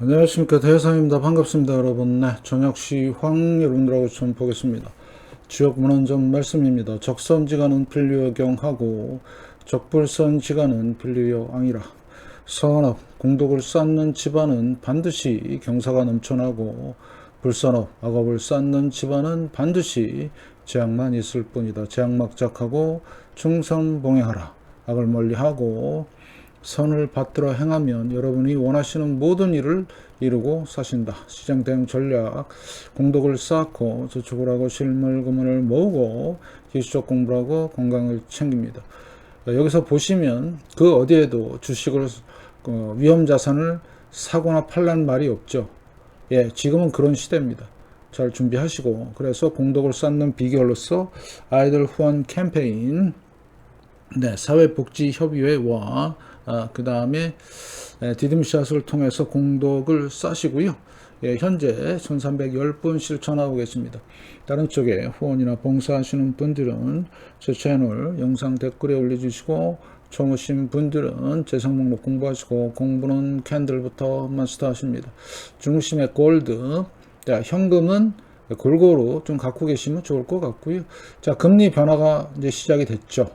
안녕하십니까. 대상입니다. 반갑습니다 여러분. 네 저녁시 황 여러분들하고 처음 보겠습니다. 지역 문헌점 말씀입니다. 적선지간은 필류여경하고 적불선지간은 필류여앙이라 선업 공덕을 쌓는 집안은 반드시 경사가 넘쳐나고 불선업 악업을 쌓는 집안은 반드시 재앙만 있을 뿐이다 재앙막작하고 충성봉행하라 악을 멀리하고 선을 받들어 행하면 여러분이 원하시는 모든 일을 이루고 사신다. 시장 대응 전략, 공덕을 쌓고 저축을 하고 실물 금원을 모으고 기술적 공부를 하고 건강을 챙깁니다. 여기서 보시면 그 어디에도 주식을 어, 위험 자산을 사거나 팔란 말이 없죠. 예, 지금은 그런 시대입니다. 잘 준비하시고 그래서 공덕을 쌓는 비결로서 아이들 후원 캠페인 네, 사회복지협의회와 아, 그 다음에 디딤샷을 통해서 공덕을 쌓으시고요. 예, 현재 1310분 실천하고 계십니다. 다른 쪽에 후원이나 봉사하시는 분들은 제 채널 영상 댓글에 올려주시고 오신 분들은 재생 목록 공부하시고 공부는 캔들부터 마스터하십니다. 중심의 골드, 자, 현금은 골고루 좀 갖고 계시면 좋을 것 같고요. 자, 금리 변화가 이제 시작이 됐죠.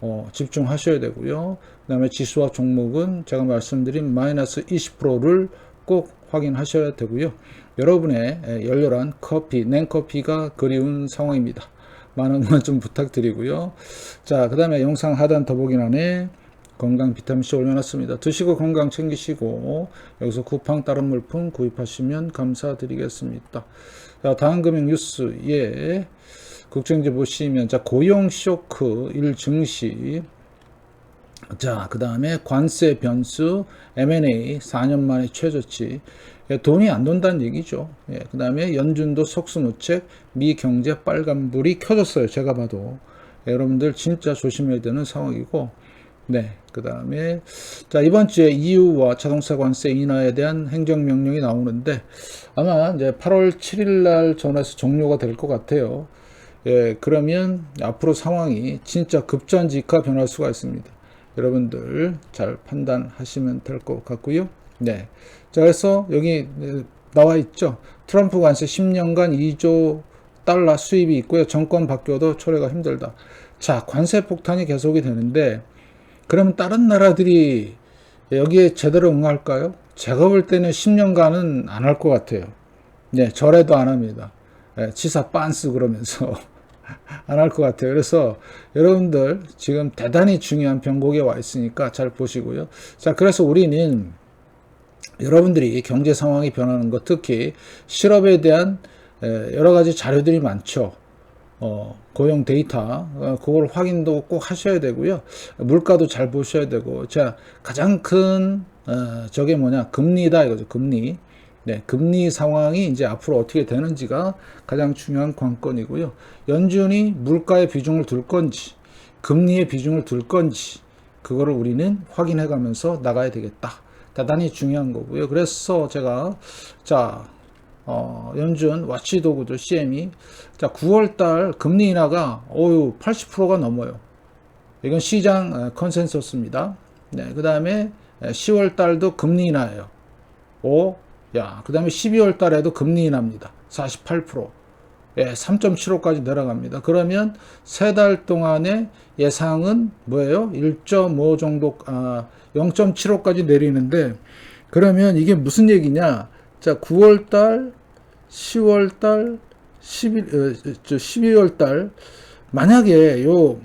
어, 집중하셔야 되고요. 그 다음에 지수와 종목은 제가 말씀드린 마이너스 20%를 꼭 확인하셔야 되고요. 여러분의 열렬한 커피, 냉커피가 그리운 상황입니다. 많은 응원 좀 부탁드리고요. 자, 그 다음에 영상 하단 더보기란에 건강 비타민C 올려놨습니다. 드시고 건강 챙기시고 여기서 쿠팡 다른 물품 구입하시면 감사드리겠습니다. 자, 다음 금융 뉴스 예. 국정지 보시면 자 고용 쇼크 일 증시 자, 그 다음에 관세 변수, M&A 4년 만에 최저치. 예, 돈이 안 돈다는 얘기죠. 예, 그 다음에 연준도 속수무책, 미 경제 빨간불이 켜졌어요. 제가 봐도. 예, 여러분들 진짜 조심해야 되는 상황이고, 네. 그 다음에, 자, 이번 주에 EU와 자동차 관세 인하에 대한 행정명령이 나오는데, 아마 이제 8월 7일 날 전해서 종료가 될 것 같아요. 예, 그러면 앞으로 상황이 진짜 급전직하 변할 수가 있습니다. 여러분들 잘 판단하시면 될 것 같고요. 네. 자, 그래서 여기 나와 있죠. 트럼프 관세 10년간 2조 달러 수입이 있고요. 정권 바뀌어도 초래가 힘들다. 자, 관세 폭탄이 계속이 되는데, 그러면 다른 나라들이 여기에 제대로 응할까요? 제가 볼 때는 10년간은 안 할 것 같아요. 네, 절에도 안 합니다. 네, 지사 빤스 그러면서. 안 할 것 같아요. 그래서 여러분들 지금 대단히 중요한 변곡에 와 있으니까 잘 보시고요. 자, 그래서 우리는 여러분들이 경제 상황이 변하는 것, 특히 실업에 대한 여러 가지 자료들이 많죠. 어, 고용 데이터, 어, 그걸 확인도 꼭 하셔야 되고요. 물가도 잘 보셔야 되고, 자, 가장 큰, 어, 저게 뭐냐, 금리다 이거죠, 금리. 네, 금리 상황이 이제 앞으로 어떻게 되는지가 가장 중요한 관건이고요. 연준이 물가의 비중을 둘 건지, 금리의 비중을 둘 건지, 그거를 우리는 확인해 가면서 나가야 되겠다. 대단히 중요한 거고요. 그래서 제가, 자, 어, 연준 와치도구죠, CM이. 자, 9월달 금리 인하가, 어유 80%가 넘어요. 이건 시장 컨센서스입니다. 네, 그 다음에 10월 달도 금리 인하예요. 오, 야, 그 다음에 12월 달에도 금리 인하입니다. 48%. 예, 3.75까지 내려갑니다. 그러면 세 달 동안의 예상은 뭐예요? 1.5 정도, 아, 0.75까지 내리는데, 그러면 이게 무슨 얘기냐? 자, 9월 달, 10월 달, 11, 어, 12월 달, 만약에 요,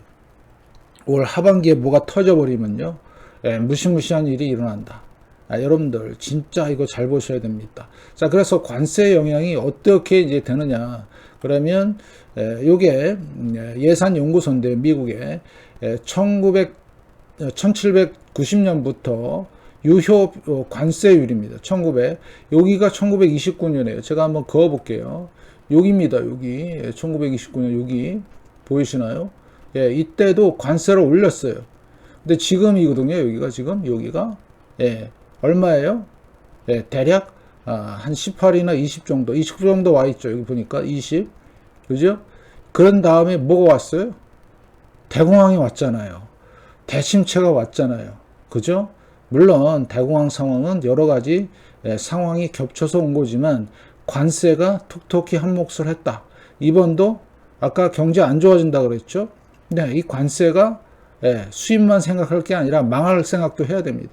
올 하반기에 뭐가 터져 버리면요, 예, 무시무시한 일이 일어난다. 아, 여러분들 진짜 이거 잘 보셔야 됩니다. 자, 그래서 관세 영향이 어떻게 이제 되느냐? 그러면 에, 요게 음, 예산 연구소인데 미국에 에, 1900 1790년부터 유효 어, 관세율입니다. 1900 여기가 1929년이에요. 제가 한번 그어 볼게요. 여기입니다. 여기 1929년 여기 보이시나요? 예, 이때도 관세를 올렸어요. 근데 지금이거든요. 여기가 지금 여기가 예, 얼마예요? 예, 대략 아, 한 18이나 20 정도, 20 정도 와 있죠. 여기 보니까 20, 그죠? 그런 다음에 뭐가 왔어요? 대공황이 왔잖아요. 대침체가 왔잖아요. 그죠? 물론 대공황 상황은 여러 가지 예, 상황이 겹쳐서 온 거지만 관세가 톡톡히 한 몫을 했다. 이번도 아까 경제 안 좋아진다 그랬죠? 네, 이 관세가 예, 수입만 생각할 게 아니라 망할 생각도 해야 됩니다.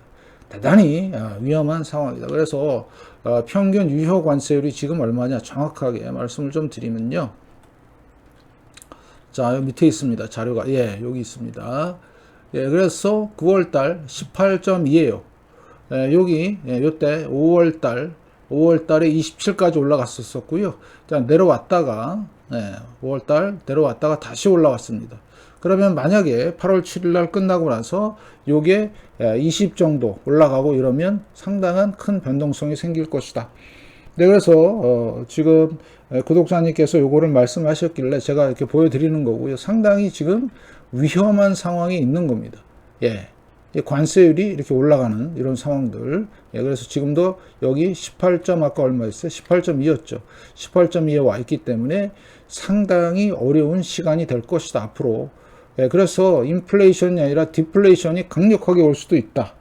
대단히 아, 위험한 상황이다. 그래서 어, 평균 유효 관세율이 지금 얼마냐 정확하게 말씀을 좀 드리면요. 자, 밑에 있습니다. 자료가. 예, 여기 있습니다. 예, 그래서 9월달 18.2에요. 예, 여기, 예, 요때 5월달, 5월달에 27까지 올라갔었었고요. 자, 내려왔다가, 예, 5월달 내려왔다가 다시 올라왔습니다. 그러면 만약에 8월 7일 날 끝나고 나서 요게 20 정도 올라가고 이러면 상당한 큰 변동성이 생길 것이다. 네, 그래서 어, 지금 구독자님께서 요거를 말씀하셨길래 제가 이렇게 보여드리는 거고요. 상당히 지금 위험한 상황이 있는 겁니다. 예. 이 관세율이 이렇게 올라가는 이런 상황들. 예, 그래서 지금도 여기 18점 아까 얼마였어요? 18.2였죠. 18.2에 와 있기 때문에 상당히 어려운 시간이 될 것이다. 앞으로. 예, 그래서 인플레이션이 아니라 디플레이션이 강력하게 올 수도 있다.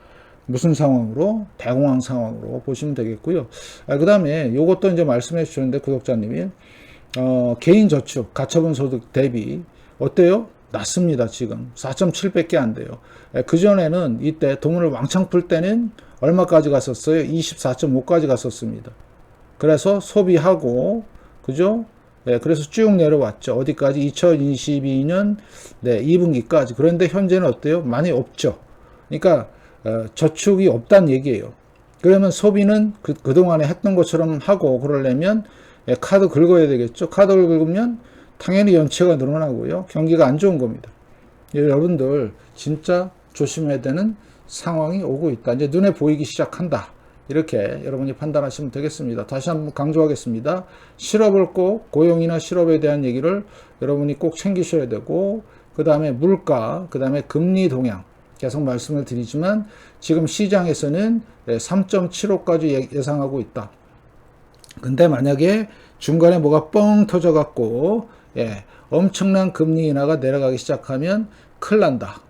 무슨 상황으로? 대공황 상황으로 보시면 되겠고요. 아, 그 다음에 이것도 이제 말씀해 주셨는데 구독자님이 어, 개인 저축, 가처분 소득 대비 어때요? 낮습니다. 지금 4.7밖에 안 돼요. 예, 그 전에는 이때 돈을 왕창 풀 때는 얼마까지 갔었어요? 24.5까지 갔었습니다. 그래서 소비하고 그죠? 네, 그래서 쭉 내려왔죠. 어디까지? 2022년 네, 2분기까지. 그런데 현재는 어때요? 많이 없죠. 그러니까 어, 저축이 없다는 얘기예요. 그러면 소비는 그, 그동안에 했던 것처럼 하고 그러려면 예, 카드 긁어야 되겠죠. 카드를 긁으면 당연히 연체가 늘어나고요. 경기가 안 좋은 겁니다. 예, 여러분들 진짜 조심해야 되는 상황이 오고 있다. 이제 눈에 보이기 시작한다. 이렇게 여러분이 판단하시면 되겠습니다. 다시 한번 강조하겠습니다. 실업을 꼭 고용이나 실업에 대한 얘기를 여러분이 꼭 챙기셔야 되고 그 다음에 물가, 그 다음에 금리 동향 계속 말씀을 드리지만 지금 시장에서는 3.75까지 예상하고 있다. 근데 만약에 중간에 뭐가 뻥 터져 갖고 예, 엄청난 금리 인하가 내려가기 시작하면 큰일 난다.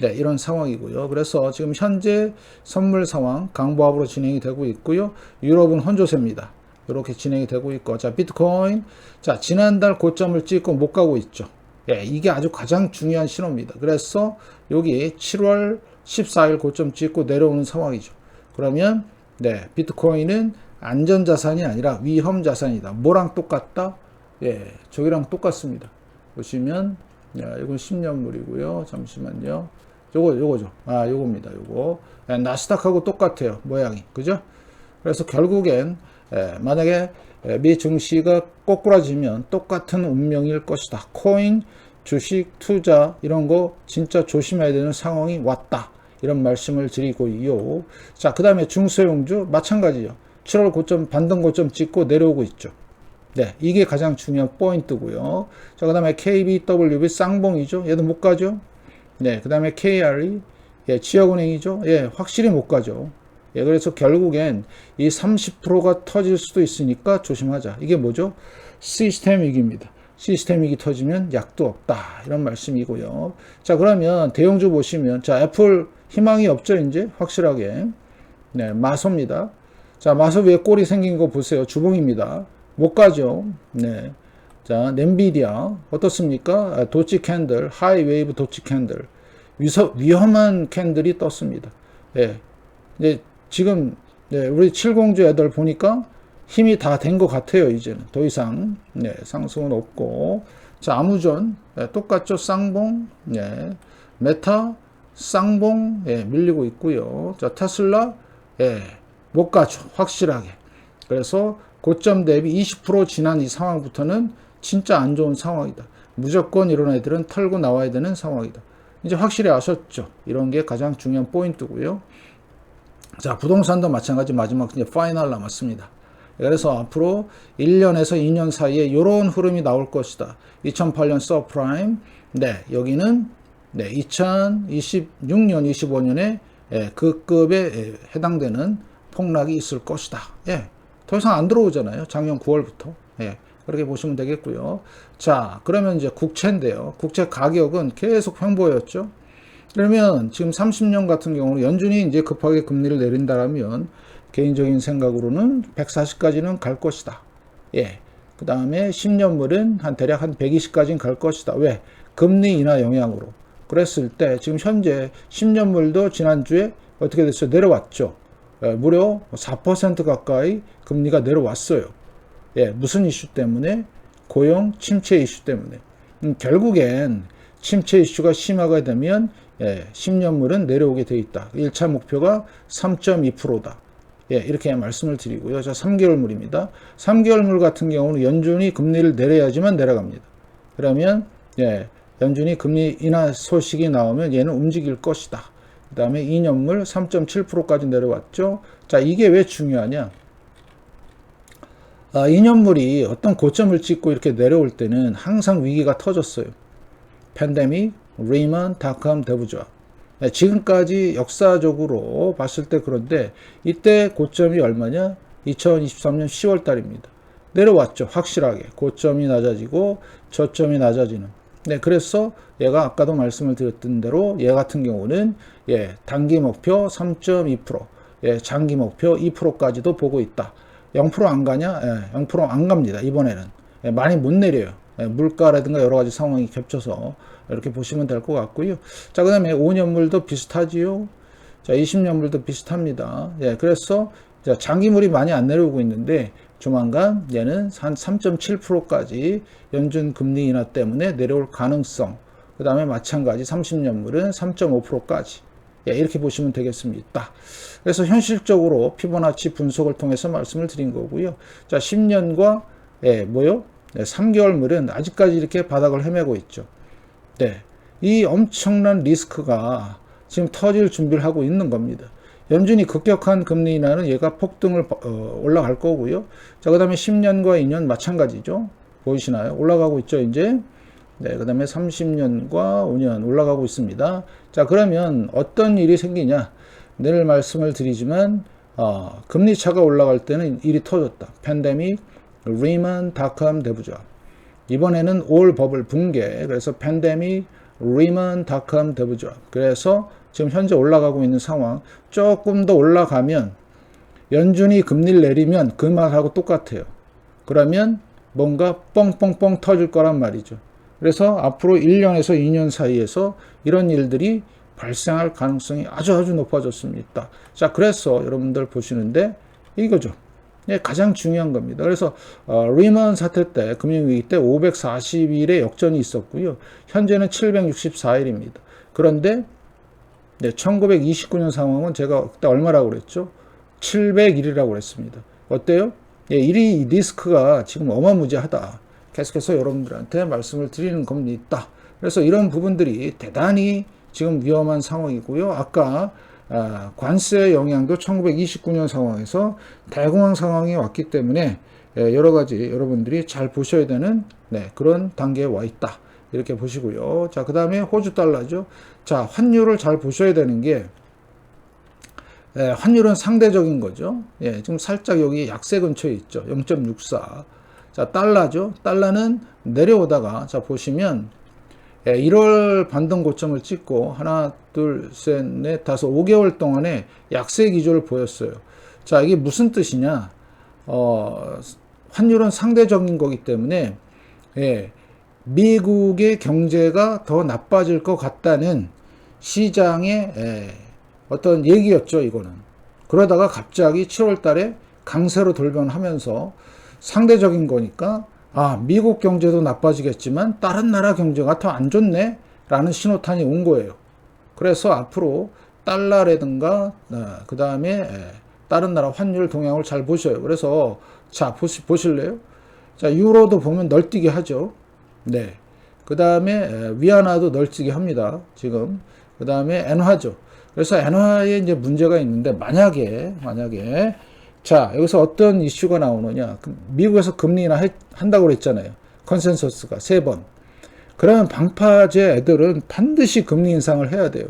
네, 이런 상황이고요. 그래서 지금 현재 선물 상황 강보합으로 진행이 되고 있고요. 유럽은 혼조세입니다. 이렇게 진행이 되고 있고, 자, 비트코인. 자, 지난달 고점을 찍고 못 가고 있죠. 예, 이게 아주 가장 중요한 신호입니다. 그래서 여기 7월 14일 고점 찍고 내려오는 상황이죠. 그러면, 네, 비트코인은 안전자산이 아니라 위험자산이다. 뭐랑 똑같다? 예, 저기랑 똑같습니다. 보시면, 야, 이건 10년물이고요. 잠시만요. 요거, 요거죠. 아, 요겁니다. 요거. 예, 나스닥하고 똑같아요. 모양이. 그죠? 그래서 결국엔, 예, 만약에 예, 미 증시가 꼬꾸라지면 똑같은 운명일 것이다. 코인, 주식, 투자, 이런 거 진짜 조심해야 되는 상황이 왔다. 이런 말씀을 드리고요. 자, 그 다음에 중소형주, 마찬가지요. 7월 고점, 반등 고점 찍고 내려오고 있죠. 네, 이게 가장 중요한 포인트고요. 자, 그 다음에 KBWB 쌍봉이죠. 얘도 못 가죠. 네, 그 다음에 KRE, 예, 지역은행이죠. 예, 확실히 못 가죠. 예, 그래서 결국엔 이 30%가 터질 수도 있으니까 조심하자. 이게 뭐죠? 시스템 위기입니다. 시스템 위기 터지면 약도 없다. 이런 말씀이고요. 자, 그러면 대형주 보시면, 자, 애플 희망이 없죠, 이제? 확실하게. 네, 마소입니다. 자, 마소 위에 꼴이 생긴 거 보세요. 주봉입니다. 못 가죠. 네. 자, nem비디아 어떻습니까? 아, 도치 캔들, 하이 웨이브 도치 캔들. 위서, 위험한 캔들이 떴습니다. 예. 이제 지금 네, 우리 칠공주 애들 보니까 힘이 다 된 것 같아요, 이제는. 더 이상 네, 상승은 없고. 자, 아무전 네, 똑같죠. 쌍봉. 네. 메타 쌍봉 예, 밀리고 있고요. 자, 테슬라 예, 못 가죠. 확실하게. 그래서 고점 대비 20% 지난 이 상황부터는 진짜 안 좋은 상황이다. 무조건 이런 애들은 털고 나와야 되는 상황이다. 이제 확실히 아셨죠? 이런 게 가장 중요한 포인트고요. 자, 부동산도 마찬가지 마지막 이제 파이널 남았습니다. 그래서 앞으로 1년에서 2년 사이에 이런 흐름이 나올 것이다. 2008년 서프라임, 네, 여기는 네, 2026년, 25년에 예, 그 급에 예, 해당되는 폭락이 있을 것이다. 예, 더 이상 안 들어오잖아요. 작년 9월부터. 예, 그렇게 보시면 되겠고요. 자, 그러면 이제 국채인데요. 국채 가격은 계속 횡보였죠. 그러면 지금 30년 같은 경우는 연준이 이제 급하게 금리를 내린다라면 개인적인 생각으로는 140까지는 갈 것이다. 예. 그 다음에 10년물은 한 대략 한 120까지는 갈 것이다. 왜? 금리 인하 영향으로. 그랬을 때 지금 현재 10년물도 지난주에 어떻게 됐어요? 내려왔죠. 예, 무려 4% 가까이 금리가 내려왔어요. 예, 무슨 이슈 때문에? 고용 침체 이슈 때문에. 음, 결국엔 침체 이슈가 심화가 되면 예, 10년물은 내려오게 돼 있다. 1차 목표가 3.2%다. 예, 이렇게 말씀을 드리고요. 자, 3개월물입니다. 3개월물 같은 경우는 연준이 금리를 내려야지만 내려갑니다. 그러면 예, 연준이 금리 인하 소식이 나오면 얘는 움직일 것이다. 그 다음에 2년물 3.7%까지 내려왔죠. 자, 이게 왜 중요하냐? 아, 2년물이 어떤 고점을 찍고 이렇게 내려올 때는 항상 위기가 터졌어요. 팬데믹, 리먼, 닷컴, 대부조합. 네, 지금까지 역사적으로 봤을 때 그런데 이때 고점이 얼마냐? 2023년 10월 달입니다. 내려왔죠. 확실하게. 고점이 낮아지고 저점이 낮아지는. 네, 그래서 얘가 아까도 말씀을 드렸던 대로 얘 같은 경우는 예, 단기 목표 3.2%, 예, 장기 목표 2%까지도 보고 있다. 0%안 가냐? 예, 0%안 갑니다. 이번에는. 예, 많이 못 내려요. 예, 물가라든가 여러 가지 상황이 겹쳐서 이렇게 보시면 될 것 같고요. 자, 그 다음에 5년물도 비슷하지요. 자, 20년물도 비슷합니다. 예, 그래서 자, 장기물이 많이 안 내려오고 있는데 조만간 얘는 한 3.7%까지 연준 금리 인하 때문에 내려올 가능성. 그 다음에 마찬가지 30년물은 3.5%까지. 예, 이렇게 보시면 되겠습니다. 그래서 현실적으로 피보나치 분석을 통해서 말씀을 드린 거고요. 자, 10년과 예, 뭐요? 네, 3개월물은 아직까지 이렇게 바닥을 헤매고 있죠. 네. 이 엄청난 리스크가 지금 터질 준비를 하고 있는 겁니다. 연준이 급격한 금리 인하는 얘가 폭등을 어, 올라갈 거고요. 자, 그 다음에 10년과 2년 마찬가지죠. 보이시나요? 올라가고 있죠, 이제. 네, 그 다음에 30년과 5년 올라가고 있습니다. 자, 그러면 어떤 일이 생기냐? 늘 말씀을 드리지만, 어, 금리 차가 올라갈 때는 일이 터졌다. 팬데믹, 리먼, 닷컴, 대부조합. 이번에는 올 버블 붕괴. 그래서 팬데믹, 리먼, 닷컴, 대부조합. 그래서 지금 현재 올라가고 있는 상황. 조금 더 올라가면 연준이 금리를 내리면 그 말하고 똑같아요. 그러면 뭔가 뻥뻥뻥 터질 거란 말이죠. 그래서 앞으로 1년에서 2년 사이에서 이런 일들이 발생할 가능성이 아주 아주 높아졌습니다. 자, 그래서 여러분들 보시는데 이거죠. 예, 가장 중요한 겁니다. 그래서 어, 리먼 사태 때 금융위기 때 540일의 역전이 있었고요. 현재는 764일입니다. 그런데 네, 1929년 상황은 제가 그때 얼마라고 그랬죠? 701이라고 그랬습니다. 어때요? 예, 이 리스크가 지금 어마무지하다. 계속해서 여러분들한테 말씀을 드리는 겁니다. 그래서 이런 부분들이 대단히 지금 위험한 상황이고요. 아까 아, 관세 영향도 1929년 상황에서 대공황 상황이 왔기 때문에 예, 여러 가지 여러분들이 잘 보셔야 되는 네, 그런 단계에 와 있다. 이렇게 보시고요. 자, 그 다음에 호주 달러죠. 자, 환율을 잘 보셔야 되는 게 예, 환율은 상대적인 거죠. 예, 지금 살짝 여기 약세 근처에 있죠. 0.64. 자, 달러죠. 달러는 내려오다가 자 보시면 예, 1월 반등 고점을 찍고 하나, 둘, 셋, 넷, 다섯, 5개월 동안에 약세 기조를 보였어요. 자, 이게 무슨 뜻이냐? 어, 환율은 상대적인 거기 때문에 예, 미국의 경제가 더 나빠질 것 같다는 시장의 예, 어떤 얘기였죠, 이거는. 그러다가 갑자기 7월 달에 강세로 돌변하면서 상대적인 거니까 아, 미국 경제도 나빠지겠지만 다른 나라 경제가 더 안 좋네? 라는 신호탄이 온 거예요. 그래서 앞으로 달러라든가, 어, 그 다음에 다른 나라 환율 동향을 잘 보셔요. 그래서 자, 보시, 보실래요? 자, 유로도 보면 널뛰게 하죠. 네. 그 다음에 위안화도 널뛰게 합니다. 지금. 그 다음에 엔화죠. 그래서 엔화에 이제 문제가 있는데 만약에, 만약에 자, 여기서 어떤 이슈가 나오느냐. 그 미국에서 금리 인하 한다고 그랬잖아요. 컨센서스가 세 번. 그러면 방파제 애들은 반드시 금리 인상을 해야 돼요.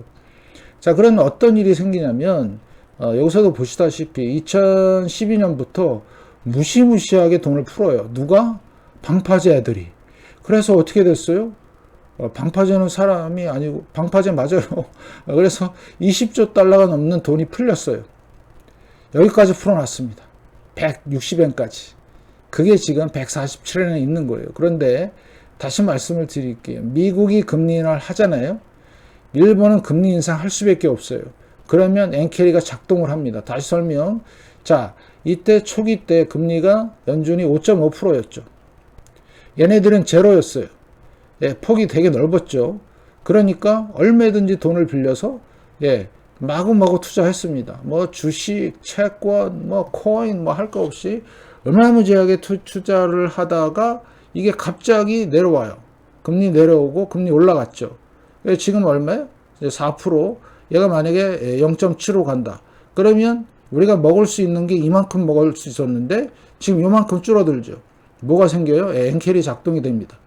자, 그러면 어떤 일이 생기냐면, 어, 여기서도 보시다시피 2012년부터 무시무시하게 돈을 풀어요. 누가? 방파제 애들이. 그래서 어떻게 됐어요? 어, 방파제는 사람이 아니고, 방파제 맞아요. 그래서 20조 달러가 넘는 돈이 풀렸어요. 여기까지 풀어놨습니다. 160엔까지. 그게 지금 147엔에 있는 거예요. 그런데 다시 말씀을 드릴게요. 미국이 금리 인하를 하잖아요. 일본은 금리 인상 할 수밖에 없어요. 그러면 엔캐리가 작동을 합니다. 다시 설명. 자, 이때 초기 때 금리가 연준이 5.5%였죠. 얘네들은 제로였어요. 예, 폭이 되게 넓었죠. 그러니까 얼마든지 돈을 빌려서 예, 마구마구 투자했습니다. 뭐 주식, 채권, 뭐 코인 뭐 할 거 없이 얼마무지하게 투자를 하다가 이게 갑자기 내려와요. 금리 내려오고 금리 올라갔죠. 예, 지금 얼마예요? 4%. 얘가 만약에 0.75 간다. 그러면 우리가 먹을 수 있는 게 이만큼 먹을 수 있었는데 지금 요만큼 줄어들죠. 뭐가 생겨요? 예, 엔켈이 작동이 됩니다.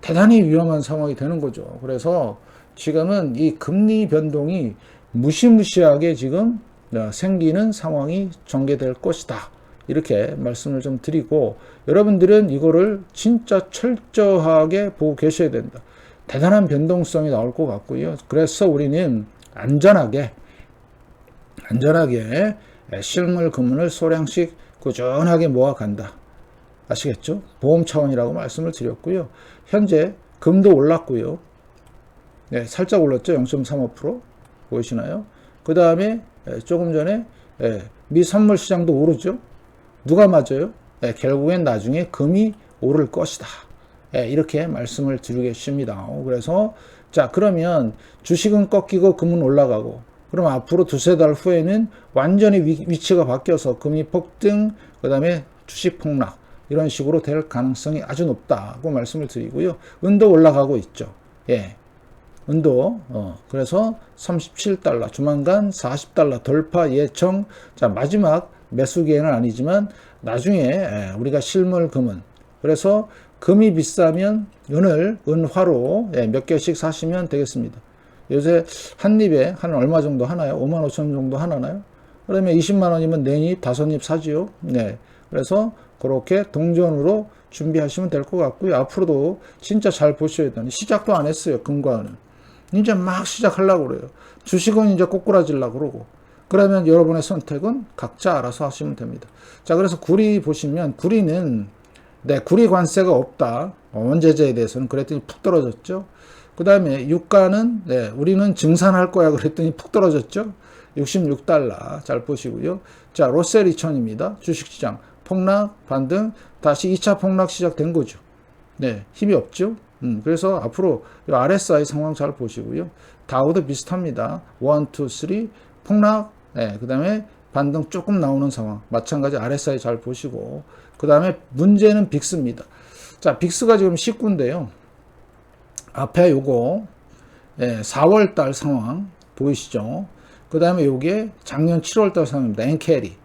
대단히 위험한 상황이 되는 거죠. 그래서 지금은 이 금리 변동이 무시무시하게 지금 어, 생기는 상황이 전개될 것이다. 이렇게 말씀을 좀 드리고 여러분들은 이거를 진짜 철저하게 보고 계셔야 된다. 대단한 변동성이 나올 것 같고요. 그래서 우리는 안전하게 안전하게 실물 금은을 소량씩 꾸준하게 모아간다. 아시겠죠? 보험 차원이라고 말씀을 드렸고요. 현재 금도 올랐고요. 네, 살짝 올랐죠. 0.35% 보이시나요? 그 다음에 조금 전에 미 선물 시장도 오르죠. 누가 맞아요? 결국엔 나중에 금이 오를 것이다. 이렇게 말씀을 드리겠습니다. 그래서 자 그러면 주식은 꺾이고 금은 올라가고 그럼 앞으로 두세 달 후에는 완전히 위, 치가 바뀌어서 금이 폭등 그 다음에 주식 폭락 이런 식으로 될 가능성이 아주 높다고 말씀을 드리고요. 은도 올라가고 있죠. 예. 은도 어, 그래서 37달러 조만간 40달러 돌파 예청 자 마지막 매수 기회는 아니지만 나중에 예, 우리가 실물 금은 그래서 금이 비싸면 은을 은화로 예, 몇 개씩 사시면 되겠습니다. 요새 한 입에 한 얼마 정도 하나요? 5만 5천 정도 하나나요? 그러면 20만 원이면 네입 다섯 입 사지요. 네. 그래서 그렇게 동전으로 준비하시면 될 것 같고요. 앞으로도 진짜 잘 보셔야 되는 시작도 안 했어요. 금과는 이제 막 시작하려고 그래요. 주식은 이제 꼬꾸라질라고 그러고. 그러면 여러분의 선택은 각자 알아서 하시면 됩니다. 자, 그래서 구리 보시면 구리는 네, 구리 관세가 없다. 원재재에 대해서는 그랬더니 푹 떨어졌죠. 그 다음에 유가는 네, 우리는 증산할 거야 그랬더니 푹 떨어졌죠. 66달러 잘 보시고요. 자, 로셀 2000입니다. 주식시장 폭락 반등 다시 2차 폭락 시작된 거죠. 네, 힘이 없죠. 음, 그래서 앞으로 RSI 상황 잘 보시고요. 다우도 비슷합니다. 1, 2, 3 폭락 네, 그 다음에 반등 조금 나오는 상황. 마찬가지 RSI 잘 보시고. 그 다음에 문제는 빅스입니다. 자, 빅스가 지금 19인데요. 앞에 요거, 예, 4월 달 상황 보이시죠? 그 다음에 요게 작년 7월 달 상황입니다. 엔캐리.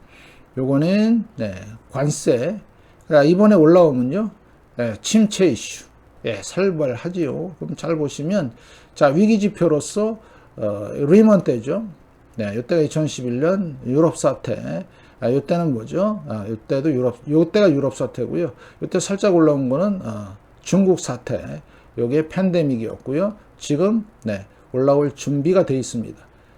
요거는, 네, 관세. 그러니까 이번에 올라오면요, 예, 침체 이슈. 예, 살벌하지요. 그럼 잘 보시면, 자, 위기 지표로서, 어, 리먼 때죠. 네, 이때가 2011년 유럽 사태. 아, 이때는 뭐죠? 아, 이때도 유럽, 이때가 유럽 사태고요. 이때 살짝 올라온 거는 어, 중국 사태. 요게 팬데믹이었고요. 지금 네, 올라올 준비가 돼 있습니다.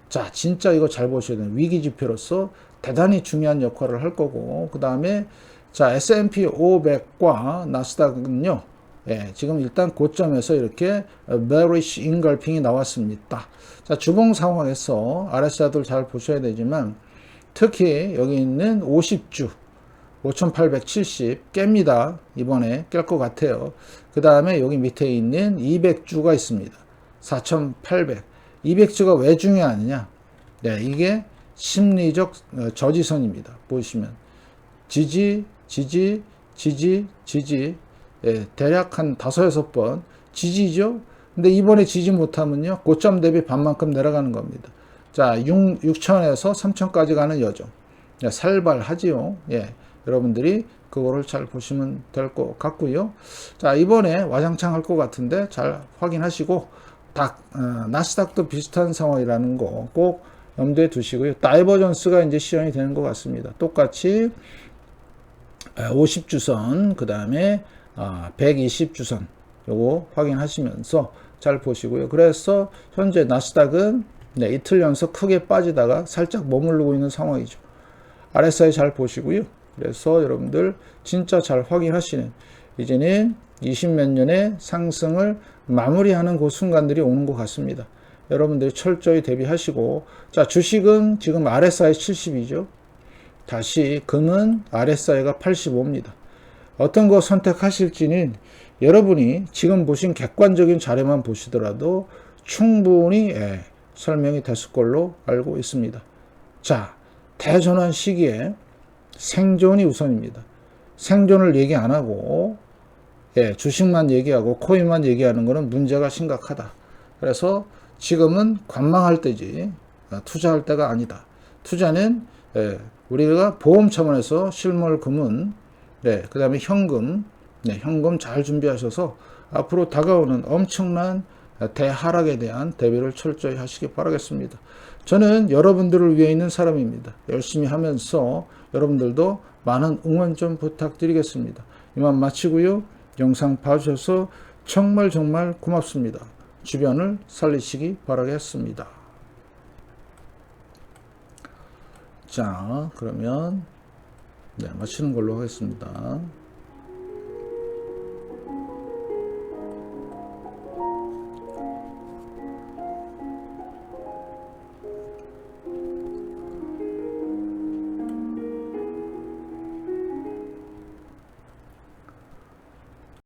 자, 진짜 이거 잘 보셔야 돼요. 위기 지표로서 대단히 중요한 역할을 할 거고, 그 다음에 자, S&P 500과 나스닥은요, 예, 지금 일단 고점에서 이렇게 bearish engulfing이 나왔습니다. 자, 주봉 상황에서 RSI들 잘 보셔야 되지만 특히 여기 있는 50주 5870 깹니다. 이번에 깰 것 같아요. 그 다음에 여기 밑에 있는 200주가 있습니다. 4800. 200주가 왜 중요하느냐? 네, 이게 심리적 어, 저지선입니다. 보시면 지지, 지지, 지지, 지지, 예, 대략 한 다섯 여섯 번 지지죠. 근데 이번에 지지 못하면요 고점 대비 반만큼 내려가는 겁니다. 자 6, 6천에서 3천까지 가는 여정 예, 살발하지요. 예, 여러분들이 그거를 잘 보시면 될 것 같고요. 자 이번에 와장창 할 것 같은데 잘 확인하시고 딱 어, 나스닥도 비슷한 상황이라는 거 꼭 염두에 두시고요. 다이버전스가 이제 시연이 되는 것 같습니다. 똑같이 50주선 그 다음에 120주선 요거 확인하시면서 잘 보시고요. 그래서 현재 나스닥은 네, 이틀 연속 크게 빠지다가 살짝 머무르고 있는 상황이죠. RSI 잘 보시고요. 그래서 여러분들 진짜 잘 확인하시는 이제는 20 몇 년의 상승을 마무리하는 그 순간들이 오는 것 같습니다. 여러분들이 철저히 대비하시고 자 주식은 지금 RSI 70이죠. 다시 금은 RSI가 85입니다. 어떤 거 선택하실지는 여러분이 지금 보신 객관적인 자료만 보시더라도 충분히 예, 설명이 됐을 걸로 알고 있습니다. 자, 대전환 시기에 생존이 우선입니다. 생존을 얘기 안 하고 예, 주식만 얘기하고 코인만 얘기하는 것은 문제가 심각하다. 그래서 지금은 관망할 때지 아, 투자할 때가 아니다. 투자는 예, 우리가 보험 차원에서 실물 금은 네, 그 다음에 현금 네, 현금 잘 준비하셔서 앞으로 다가오는 엄청난 대하락에 대한 대비를 철저히 하시기 바라겠습니다. 저는 여러분들을 위해 있는 사람입니다. 열심히 하면서 여러분들도 많은 응원 좀 부탁드리겠습니다. 이만 마치고요. 영상 봐주셔서 정말 정말 고맙습니다. 주변을 살리시기 바라겠습니다. 자, 그러면 네, 마치는 걸로 하겠습니다.